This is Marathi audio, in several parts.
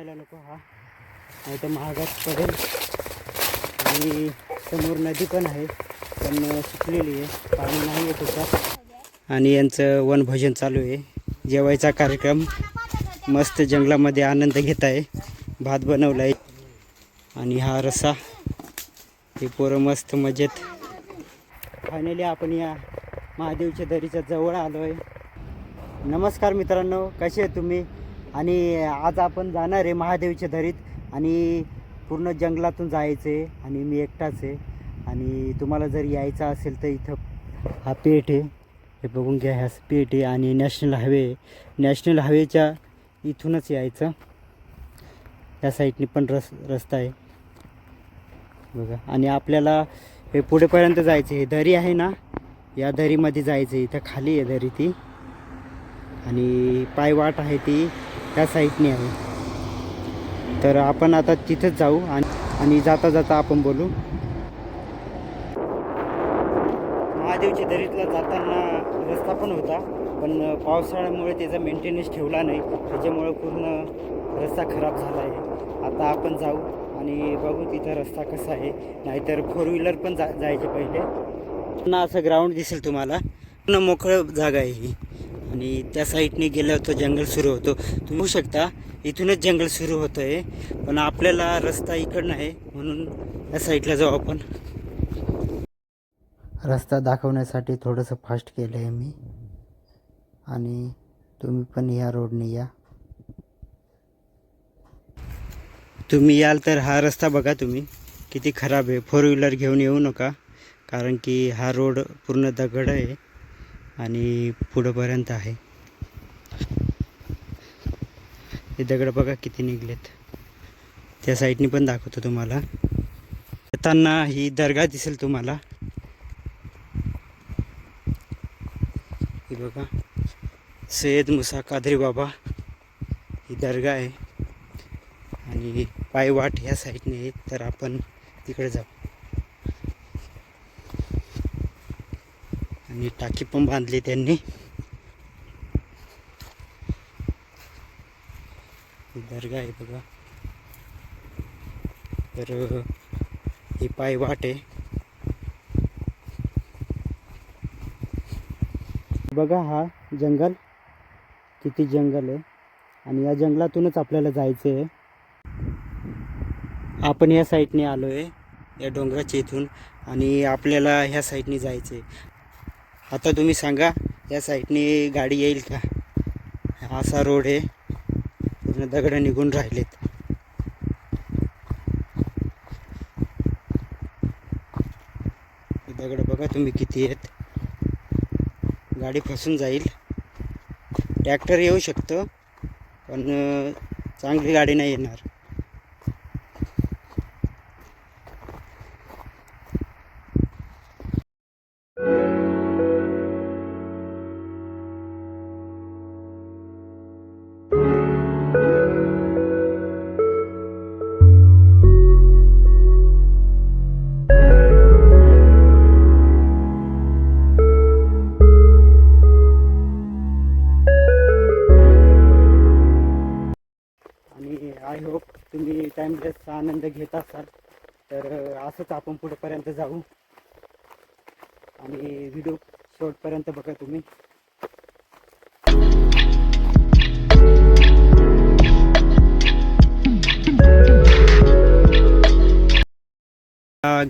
आणायला नको हा. नाही तर महागात पडेल. आणि समोर नदी पण आहे पण सुकलेली आहे. पाणी नाही येत होता आणि यांचं वनभोजन चालू आहे. जेवायचा कार्यक्रम मस्त जंगलामध्ये आनंद घेत आहे. भात बनवला आहे आणि हा रसा. हे पोरं मस्त मजेत. फायनली आपण या महादेवच्या दरीच्या जवळ आलो आहे नमस्कार मित्रांनो. कसे आहे तुम्ही? आणि आज आपण जाणार आहे महादेवच्या दरीत आणि पूर्ण जंगलातून जायचं आहे आणि मी एकटाच आहे. आणि तुम्हाला जर यायचं असेल तर इथं हा पेठ आहे. हे बघून घ्या ह्या पेठ आहे आणि नॅशनल हायवे नॅशनल हायवेच्या इथूनच यायचं. या साईडने पण रस रस्ता आहे. बघा. आणि आपल्याला हे पुढेपर्यंत जायचं हे दरी आहे ना या दरीमध्ये जायचं इथं खाली आहे दरी ती. आणि पायवाट आहे ती. त्या साईडने आहे. तर आपण आता तिथंच जाऊ आणि आणि जाता जाता आपण बोलू. महादेवच्या दरीतला जाताना रस्ता पण होता पण पावसाळ्यामुळे त्याचा मेंटेनन्स ठेवला नाही. त्याच्यामुळे पूर्ण रस्ता खराब झाला आहे. आता आपण जाऊ आणि बघू तिथं रस्ता कसा आहे. नाहीतर फोर व्हीलर पण जा जायचे पहिले. पुन्हा असं ग्राउंड दिसेल तुम्हाला. पूर्ण मोकळं जागा आहे ही. आणि त्या साईडने गेल्यावर तो जंगल सुरू होतो. तुम्ही बघू शकता इथूनच जंगल सुरू होतं आहे पण आपल्याला रस्ता इकडनं आहे म्हणून या साईडला जाऊ आपण. रस्ता दाखवण्यासाठी थोडंसं फास्ट केलं आहे मी. आणि तुम्ही पण या रोडने या. तुम्ही याल तर हा रस्ता बघा तुम्ही. किती खराब आहे. फोर व्हीलर घेऊन येऊ नका. कारण की हा रोड पूर्ण दगड आहे. आणि पुढंपर्यंत आहे. हे दगड बघा किती निघलेत. त्या साईडनी पण दाखवतो तुम्हाला. येताना ही दर्गा दिसेल तुम्हाला. ही बघा. सय्यद मुसा कादरी बाबा. ही दर्गा आहे. आणि पायवाट ह्या साईडने तर आपण तिकडे जाऊ. आणि टाकी पण बांधली त्यांनी. दर्गा आहे बघा. तर ही पाय वाट आहे. बघा हा जंगल. किती जंगल आहे. आणि या जंगलातूनच आपल्याला जायचं आहे आपण या साईडने आलो आहे या डोंगराच्या इथून. आणि आपल्याला ह्या साईडने जायचं आहे आता तुम्ही सांगा या साईडने गाडी येईल का? असा रोड आहे. पूर्ण दगड निघून राहिलेत. दगड बघा तुम्ही किती आहेत. गाडी फसून जाईल. ट्रॅक्टर येऊ शकतं पण चांगली गाडी नाही येणार. आनंद घेत असाल तर असंच आपण पुढेपर्यंत जाऊ. आणि व्हिडिओ शेवटपर्यंत बघा तुम्ही.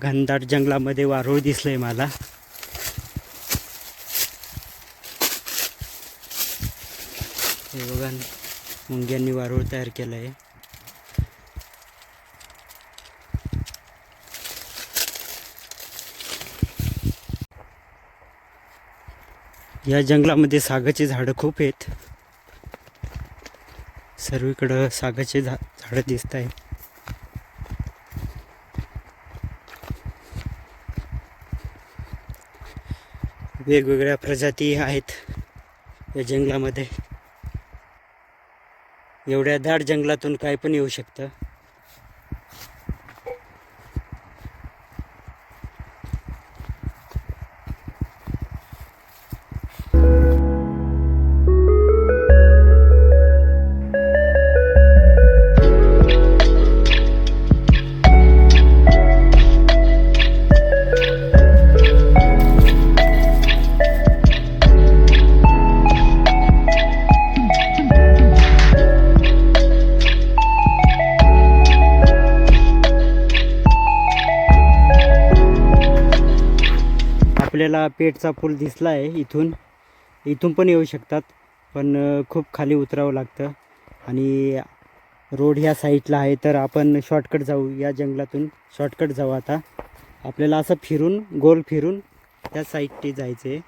घनदाट जंगलामध्ये वारूळ दिसलंय मला. हे बघा मुंग्यांनी वारूळ तयार केलं आहे या जंगलामध्ये सागाची झाडं खूप आहेत. सर्वीकडं सागाचे झा झाडं दिसत आहे वेगवेगळ्या प्रजाती आहेत या जंगलामध्ये. एवढ्या दाट जंगलातून काय पण येऊ शकतं. आपल्याला पेठचा पूल दिसला आहे इथून. इथून पण येऊ शकतात पण खूप खाली उतरावं लागतं. आणि रोड ह्या साईडला आहे तर आपण शॉर्टकट जाऊ या जंगलातून. शॉर्टकट जाऊ आता. आपल्याला असं फिरून गोल फिरून त्या साईडने जायचं आहे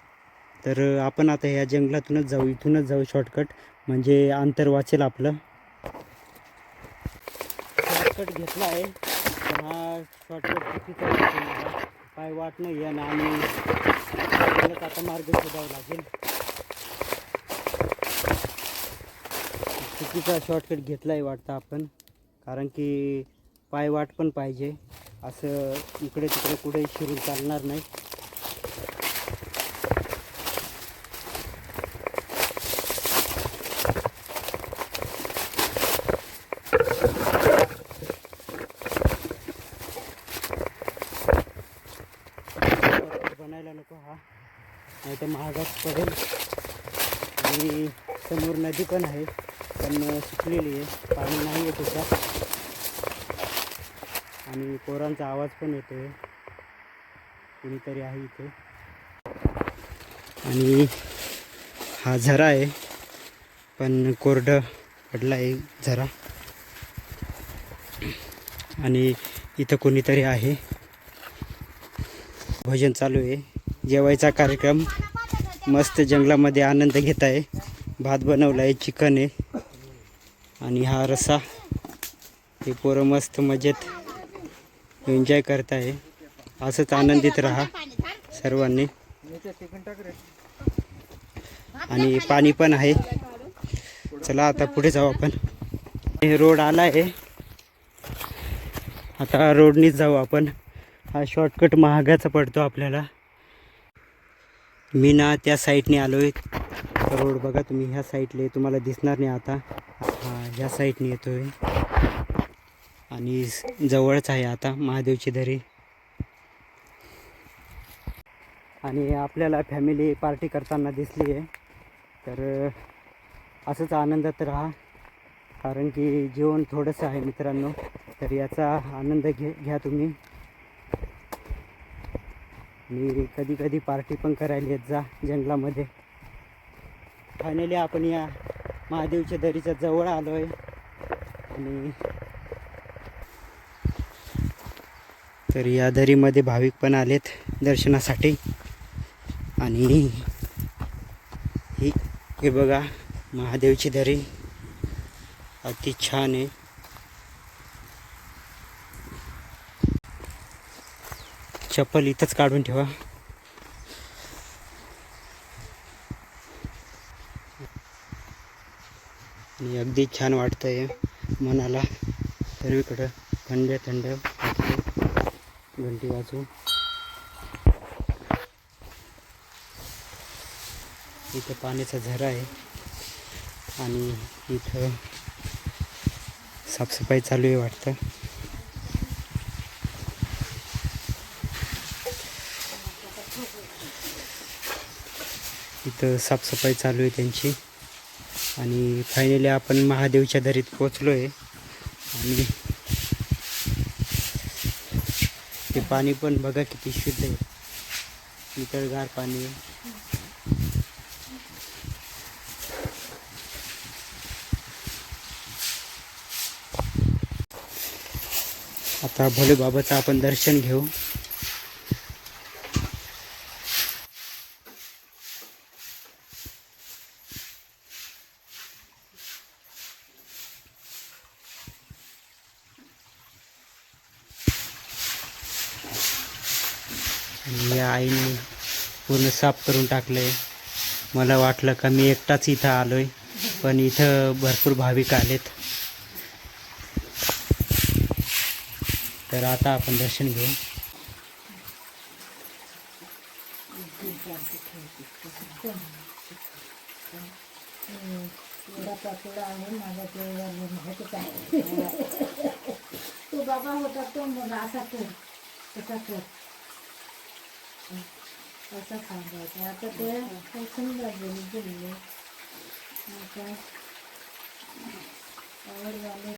तर आपण आता ह्या जंगलातूनच जाऊ इथूनच जाऊ शॉर्टकट. म्हणजे अंतर वाचेल आपलं. शॉर्टकट घेतला आहे हा शॉर्टकट चुकीचा काय वाट नाही आहे ना आणि आपल्यालाच आता मार्ग शोधावा लागेल. चुकीचा शॉर्टकट घेतला आहे वाटतं आपण कारण की पाय वाट पण पाहिजे. असं इकडे तिकडे कुठे शिरून चालणार नाही शॉर्टकट बनायला नको हा नाही तर महागात पडेल आणि समोर नदी पण आहे पण सुकलेली आहे पाणी नाही येत त्याच्यात आणि पोरांचा आवाज पण येतो आहे कुणीतरी आहे इथे. आणि हा झरा आहे. पण कोरडं पडला आहे झरा. आणि इथं कोणीतरी आहे. भोजन चालू आहे. जेवायचा कार्यक्रम. मस्त जंगलामध्ये आनंद घेत आहे. भात बनवला आहे चिकन आहे. आणि हा रसा. हे पोरं मस्त मजेत एन्जॉय करत आहे असंच आनंदित राहा सर्वांनी. आणि पाणी पण आहे. चला आता पुढे जाऊ आपण. हे रोड आला आहे. आता रोडनीच जाऊ आपण. हा शॉर्टकट महागाचा पडतो आपल्याला. मी ना त्या साईडने आलो आहे रोड बघा तुम्ही ह्या साईडले तुम्हाला दिसणार नाही आता. हा ह्या साईडने येतो आहे आणि जवळच आहे आता महादेवची दरी. आणि आपल्याला फॅमिली पार्टी करताना दिसली आहे. तर असंच आनंदात राहा. कारण की जेवण थोडंसं आहे मित्रांनो. तर याचा आनंद घे घ्या तुम्ही. आणि कधी कधी पार्टी पण करायला येत जा जंगलामध्ये. फायनली आपण या महादेवच्या दरीच्या जवळ आलो आहे आणि तर या दरीमध्ये भाविक पण आलेत दर्शनासाठी. आणि ही हे बघा महादेवची दरी. अति छान आहे. चप्पल इथंच काढून ठेवा. आणि अगदी छान वाटतंय मनाला. सर्वीकडं थंड थंड वाटतं घंटी वाजवून इथं पाण्याचा झरा आहे. आणि इथं साफसफाई चालू आहे वाटतं. इथं साफसफाई चालू आहे त्यांची. आणि फायनली आपण महादेवच्या दरीत पोचलो आहे आणि ते पाणी पण बघा किती शुद्ध आहे. नितळगार पाणी आहे. आता भोले बाबाचं आपण दर्शन घेऊ. आणि या आईने पूर्ण साफ करून टाकलंय. मला वाटलं का मी एकटाच इथं आलोय पण इथं भरपूर भाविक आलेत. तर आता आपण दर्शन घेऊ. तो बाबा होता तो मग असा कर तसा कर असं सांगायचं आता. ते काही समजायचं गेले आता आवडवाले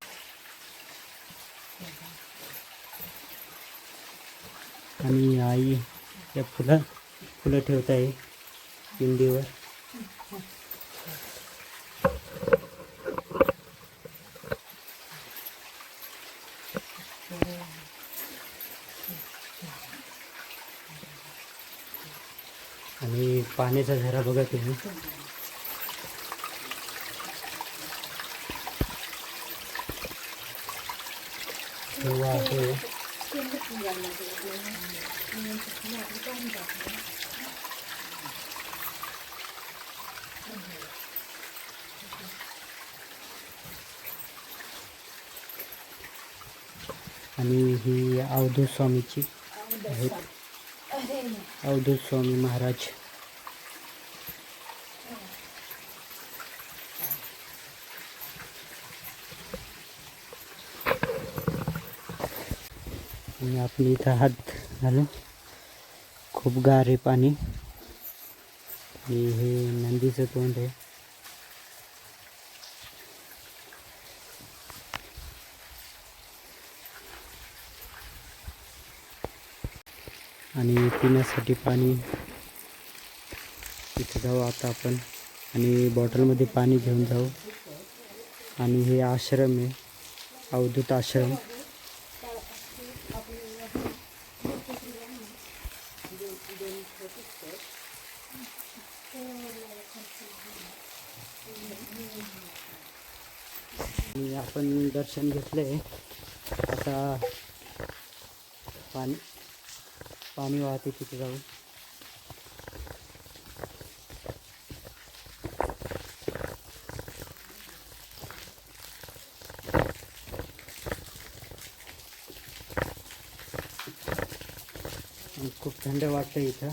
आणि आई या फुलं फुलं ठेवत आहे पिंडीवर आणि पाण्याचा झरा बघा तुम्ही. आणि ही अवधूत स्वामीची आहेत. अवधूत स्वामी महाराज। आणि आपण इथं हात घालून खूप गार है पाणी हे नंदीचं तोंड आहे आणि पिण्यासाठी पाणी. तिथे जाऊ आता आपण. आणि बॉटलमध्ये पाणी घेऊन जाऊ. आणि हे आश्रम आहे. अवधूत आश्रम. आणि आपण दर्शन घेतले आता पाणी वाहते तिथे जाऊन आणि खूप थंड वाटतं इथं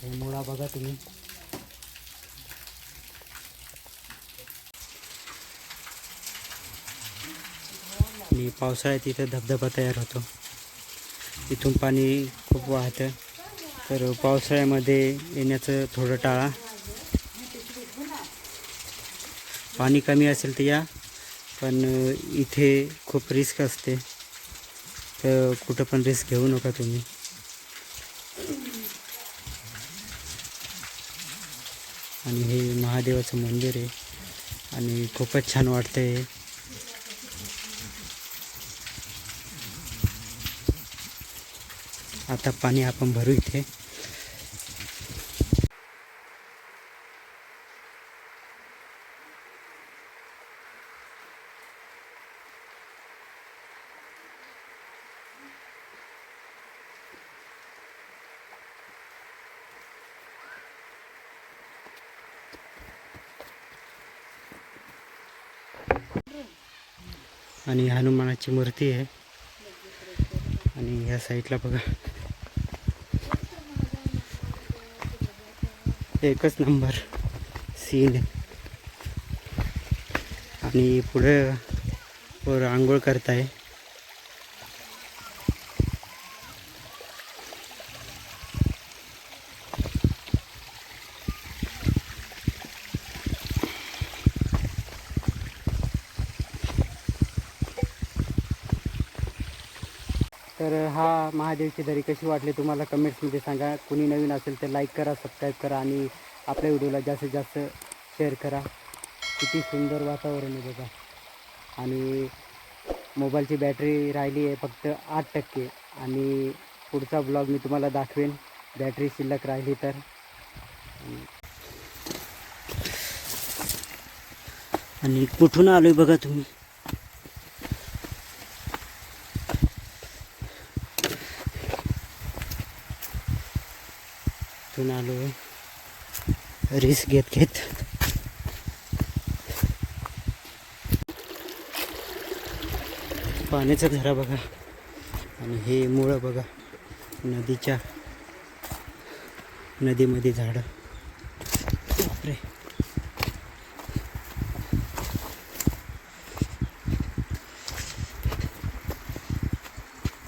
हे मुळा बघा तुम्ही। आणि पावसाळ्यात इथं धबधबा तयार होतो। इथून पाणी खूप वाहतं. तर पावसाळ्यामध्ये येण्याचं थोडं टाळा. पाणी कमी असेल तर या पण इथे खूप रिस्क असते. तर कुठं पण रिस्क घेऊ नका तुम्ही. आणि हे महादेवाचं मंदिर आहे. आणि खूपच छान वाटतं आहे आता पाणी आपण भरू इथे. आणि हनुमानाची मूर्ती आहे. आणि ह्या साईडला बघा. एकच नंबर. सीन आहे आणि पुढे वर आंघोळ करताय तर हा महादेवची दरी कशी वाटली तुम्हाला कमेंट्समध्ये सांगा. कुणी नवीन असेल तर लाईक करा सबस्क्राईब करा आणि आपल्या व्हिडिओला जास्तीत जास्त शेअर करा. किती सुंदर वातावरण आहे बघा. आणि मोबाईलची बॅटरी राहिली आहे फक्त आठ टक्के. आणि पुढचा ब्लॉग मी तुम्हाला दाखवेन. बॅटरी शिल्लक राहिली तर. आणि कुठून आलो आहे बघा तुम्ही? इथून आलो आहे. रिस्क घेत घेत. पाण्याचा झरा बघा. आणि हे मुळं बघा. नदीच्या नदीमध्ये झाडं. बापरे.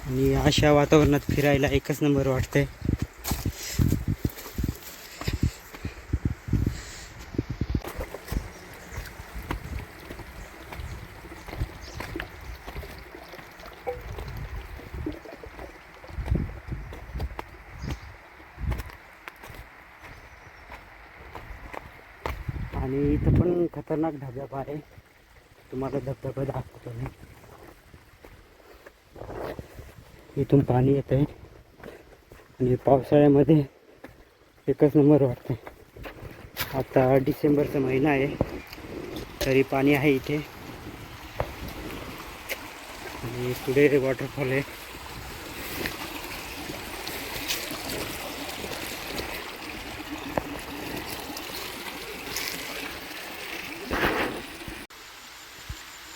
आणि अशा वातावरणात फिरायला एकच नंबर वाटतंय आणि इथं पण खतरनाक धबधबा आहे तुम्हाला धबधबा दाखवतो मी. इथून पाणी येत आहे आणि पावसाळ्यामध्ये एकच नंबर वाटते आता डिसेंबरचा महिना आहे. तरी पाणी आहे इथे. आणि पुढे वॉटरफॉल आहे.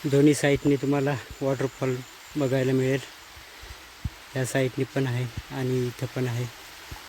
दोन्ही साईडने तुम्हाला वॉटरफॉल बघायला मिळेल. या साईडने पण आहे आणि इथं पण आहे.